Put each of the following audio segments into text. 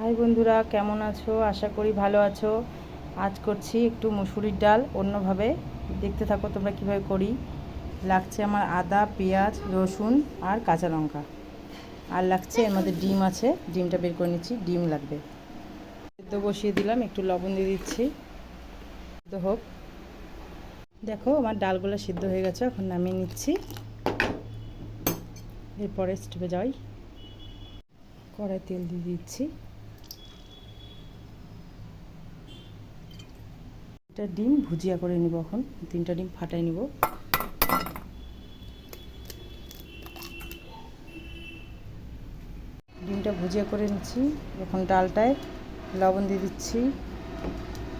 High বন্ধুরা, কেমন আছো? আশা করি ভালো আছো। আজ করছি একটু মুসুরির ডাল, অন্যভাবে। দেখতে থাকো তোমরা কীভাবে করি। লাগছে আমার আদা, পেঁয়াজ, রসুন আর কাঁচা লঙ্কা। আর লাগছে এর মধ্যে ডিম আছে। ডিমটা বের করে নিচ্ছি, ডিম লাগবে। সেদ্ধ বসিয়ে দিলাম, একটু লবণ দিয়ে দিচ্ছি। সেদ্ধ হোক। দেখো, আমার ডালগুলো সিদ্ধ হয়ে গেছে, এখন নামিয়ে নিচ্ছি। এরপরে স্টেপে যাই। কড়াই তেল দিয়ে দিচ্ছি। একটা ডিম ভুজিয়া করে নিব এখন। তিনটা ডিম ফাটাই নিব। ডিমটা ভুজিয়া করে নিচ্ছি। এখন ডালটায় লবণ দিয়ে দিচ্ছি,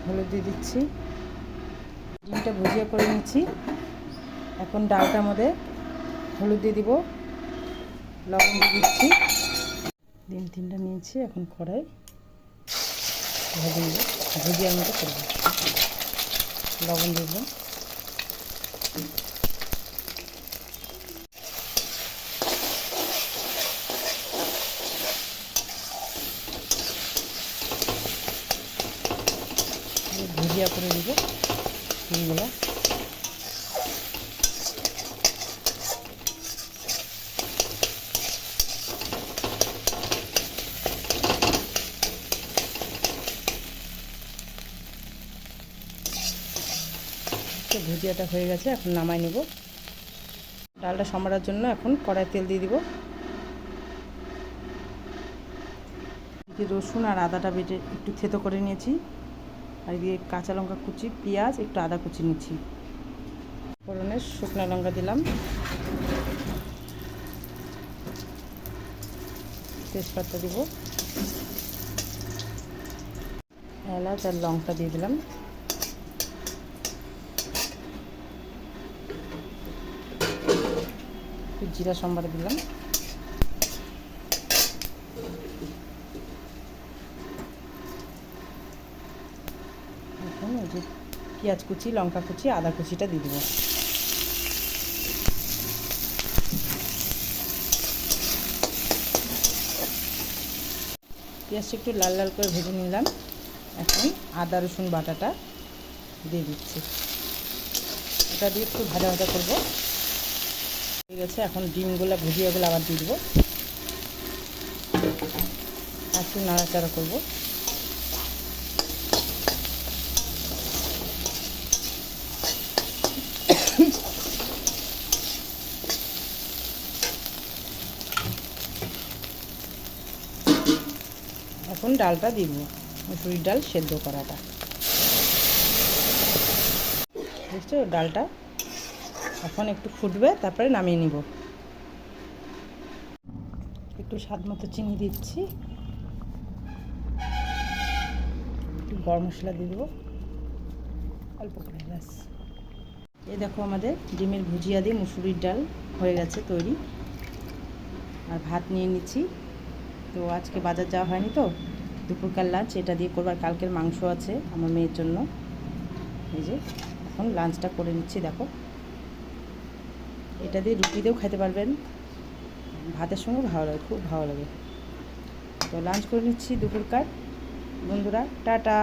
হলুদ দিয়ে দিচ্ছি। ডিমটা ভুজিয়া করে নিচ্ছি। এখন ডালটার মধ্যে হলুদ দিয়ে দিব, লবণ দিয়ে দিচ্ছি। ডিম তিনটা নিয়েছি, এখন কড়াই ভেজে নেব। ভুজিয়ার মতো করব লবণ দিয়ে দিলাম ভুজিয়া করে দিব ডিমগুলো তো ভুজিয়াটা হয়ে গেছে, এখন নামাই নেব। ডালটা সম্বারার জন্য এখন কড়াই তেল দিয়ে দিব। এদিকে রসুন আর আদাটা বেটে একটু থেতো করে নিয়েছি। আর এদিকে কাঁচা লঙ্কা কুচি, পেঁয়াজ, একটু আদা কুচি নিচ্ছি। ফোড়নের শুকনো লঙ্কা দিলাম। তেজপাতা দিব। এলাচ আর লঙ্কা দিয়ে দিলাম। একটু জিরা সম্বার দিলাম। পেঁয়াজ কুচি, লঙ্কা কুচি, আদা কুচিটা দিয়ে দেবো। পেঁয়াজটা একটু লাল লাল করে ভেজে নিলাম। এখন আদা, রসুন বাটাটা দিয়ে দিচ্ছি। এটা দিয়ে একটু ভাজা ভাজা করব। হয়ে গেছে। এখন ডিমগুলো আবার দিয়ে দেবো। একটু নাড়াচাড়া করব। এখন ডালটা দিব। মুসুরির ডাল সেদ্ধ করাটা। বুঝছ? ডালটা এখন একটু ফুটবে, তারপরে নামিয়ে নিব। একটু স্বাদ মতো চিনি দিচ্ছি। একটু গরম মশলা দিয়ে দেবো। অল্প করে, ব্যাস। এই দেখো আমাদের ডিমের ভুজিয়া দিয়ে মুসুরির ডাল হয়ে গেছে তৈরি। আর ভাত নিয়ে নিচ্ছি। তো আজকে বাজার যাওয়া হয়নি তো? দুপুরকার লাঞ্চ এটা দিয়ে করবার কালকের মাংস আছে আমার মেয়ের জন্য। এই যে, এখন লাঞ্চটা করে নিচ্ছি, দেখো। এটা দিয়ে রুটি দিয়েও খেতে পারবেন। ভাতের সঙ্গে ভালো লাগে, খুব ভালো লাগে। তো লাঞ্চ করে নিচ্ছি দুপুরকার। বন্ধুরা, টাটা।